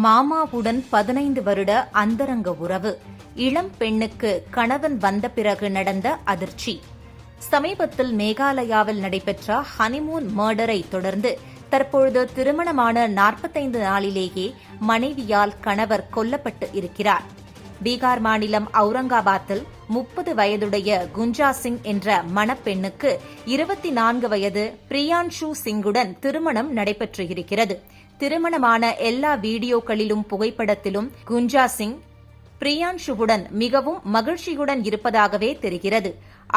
மாமாவுடன் பதினைந்து வருட அந்தரங்க உறவு. இளம் பெண்ணுக்கு கணவன் வந்த பிறகு நடந்த அதிர்ச்சி. சமீபத்தில் மேகாலயாவில் நடைபெற்ற ஹனிமூன் மர்டரை தொடர்ந்து தற்பொழுது திருமணமான நாற்பத்தைந்து நாளிலேயே மனைவியால் கணவர் கொல்லப்பட்டு இருக்கிறார். பீகார் மாநிலம் அவுரங்காபாத்தில் முப்பது வயதுடைய குஞ்சா சிங் என்ற மணப்பெண்ணுக்கு இருபத்தி நான்கு வயது பிரியான்ஷு சிங்குடன் திருமணம் நடைபெற்று இருக்கிறது. திருமணமான எல்லா வீடியோக்களிலும் புகைப்படத்திலும் குஞ்சா சிங் பிரியான்ஷுவுடன் மிகவும் மகிழ்ச்சியுடன் இருப்பதாகவே தெரிகிறது.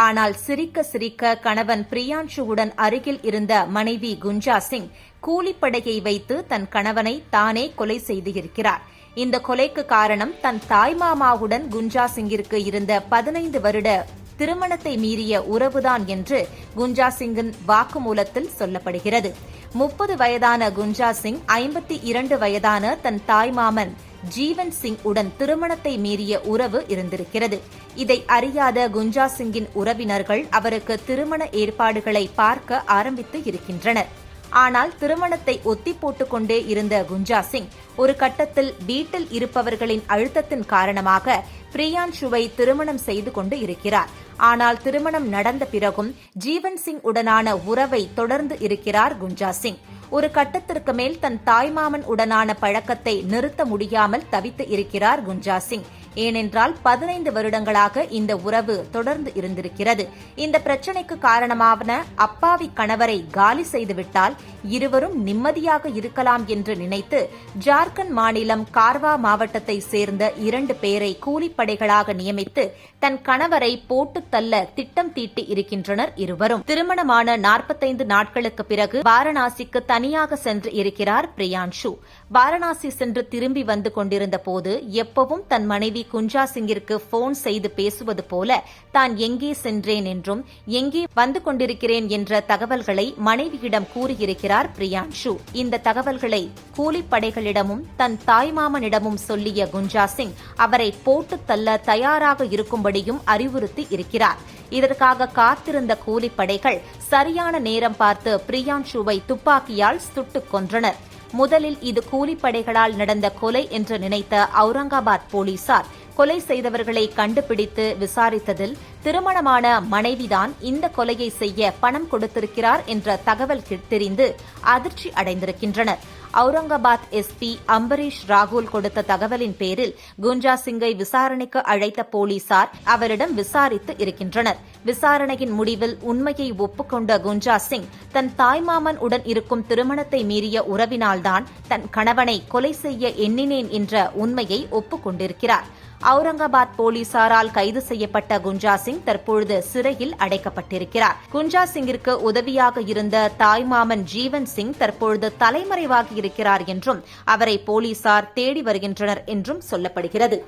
ஆனால் சிரிக்க சிரிக்க கணவன் பிரியான்ஷுவுடன் அருகில் இருந்த மனைவி குஞ்சா சிங் கூலிப்படையை வைத்து தன் கணவனை தானே கொலை செய்திருக்கிறார். இந்த கொலைக்கு காரணம் தன் தாய்மாமாவுடன் குஞ்சா சிங்கிற்கு இருந்த பதினைந்து வருட திருமணத்தை மீறிய உறவுதான் என்று குஞ்சா சிங்கின் வாக்குமூலத்தில் சொல்லப்படுகிறது. முப்பது வயதான குஞ்சா சிங் ஐம்பத்தி இரண்டு வயதான தன் தாய்மாமன் ஜீவன் சிங் உடன் திருமணத்தை மீறிய உறவு இருந்திருக்கிறது. இதை அறியாத குஞ்சா சிங்கின் உறவினர்கள் அவருக்கு திருமண ஏற்பாடுகளை பார்க்க ஆரம்பித்து இருக்கின்றனர். ஆனால் திருமணத்தை ஒத்தி போட்டுக்கொண்டே இருந்த குஞ்சா சிங் ஒரு கட்டத்தில் வீட்டில் இருப்பவர்களின் அழுத்தத்தின் காரணமாக பிரியான்ஷுவை திருமணம் செய்து கொண்டு இருக்கிறார். ஆனால் திருமணம் நடந்த பிறகும் ஜீவன் சிங் உடனான உறவை தொடர்ந்து இருக்கிறார் குஞ்சா சிங். ஒரு கட்டத்திற்கு மேல் தன் தாய்மாமன் உடனான பழக்கத்தை நிறுத்த முடியாமல் தவித்து இருக்கிறார் குஞ்சா சிங். ஏனென்றால் பதினைந்து வருடங்களாக இந்த உறவு தொடர்ந்து இருந்திருக்கிறது. இந்த பிரச்சினைக்கு காரணமான அப்பாவி கணவரை காலி செய்துவிட்டால் இருவரும் நிம்மதியாக இருக்கலாம் என்று நினைத்து ஜார்க்கண்ட் மாநிலம் கார்வா மாவட்டத்தை சேர்ந்த இரண்டு பேரை கூலிப்படைகளாக நியமித்து தன் கணவரை போட்டு தள்ள திட்டம் தீட்டி இருக்கின்றனர் இருவரும். திருமணமான நாற்பத்தைந்து நாட்களுக்கு பிறகு வாரணாசிக்கு தனியாக சென்று இருக்கிறார் பிரியான்ஷு. வாரணாசி சென்று திரும்பி வந்து கொண்டிருந்த போது எப்பவும் தன் மனைவி குஞ்சா சிங்கிற்கு போன் செய்து பேசுவது போல தான் எங்கே சென்றேன் என்றும் எங்கே வந்து கொண்டிருக்கிறேன் என்ற தகவல்களை மனைவியிடம் கூறியிருக்கிறார் பிரியான்ஷு. இந்த தகவல்களை கூலிப்படைகளிடமும் தன் தாய்மாமனிடமும் சொல்லிய குஞ்சா சிங் அவரை போட்டு தள்ள தயாராக இருக்கும்படியும் அறிவுறுத்தி இருக்கிறார். இதற்காக காத்திருந்த கூலிப்படைகள் சரியான நேரம் பார்த்து பிரியான்ஷுவை துப்பாக்கியால் சுட்டுக் கொன்றனர். முதலில் இது கூலிப்படைகளால் நடந்த கொலை என்று நினைத்த அவுரங்காபாத் போலீசார் கொலை செய்தவர்களை கண்டுபிடித்து விசாரித்ததில் திருமணமான மனைவிதான் இந்த கொலையை செய்ய பணம் கொடுத்திருக்கிறார் என்ற தகவல் தெரிந்து அதிர்ச்சி அடைந்திருக்கின்றனர். அவுரங்காபாத் எஸ்பி அம்பரீஷ் ராகுல் கொடுத்த தகவலின் பேரில் குஞ்சா சிங்கை விசாரணைக்கு அழைத்த போலீசார் அவரிடம் விசாரித்து இருக்கின்றனர். விசாரணையின் முடிவில் உண்மையை ஒப்புக்கொண்ட குஞ்சா சிங் தன் தாய்மாமன் உடன் இருக்கும் திருமணத்தை மீறிய உறவினால்தான் தன் கணவனை கொலை செய்ய எண்ணினேன் என்ற உண்மையை ஒப்புக்கொண்டிருக்கிறார். அவுரங்காபாத் போலீசாரால் கைது செய்யப்பட்ட குஞ்சா சிங் தற்பொழுது சிறையில் அடைக்கப்பட்டிருக்கிறார். குஞ்சா சிங்கிற்கு உதவியாக இருந்த தாய்மாமன் ஜீவன் சிங் தற்பொழுது தலைமறைவாகி இருக்கிறார் என்றும் அவரை போலீசார் தேடி வருகின்றனர் என்றும் சொல்லப்படுகிறது.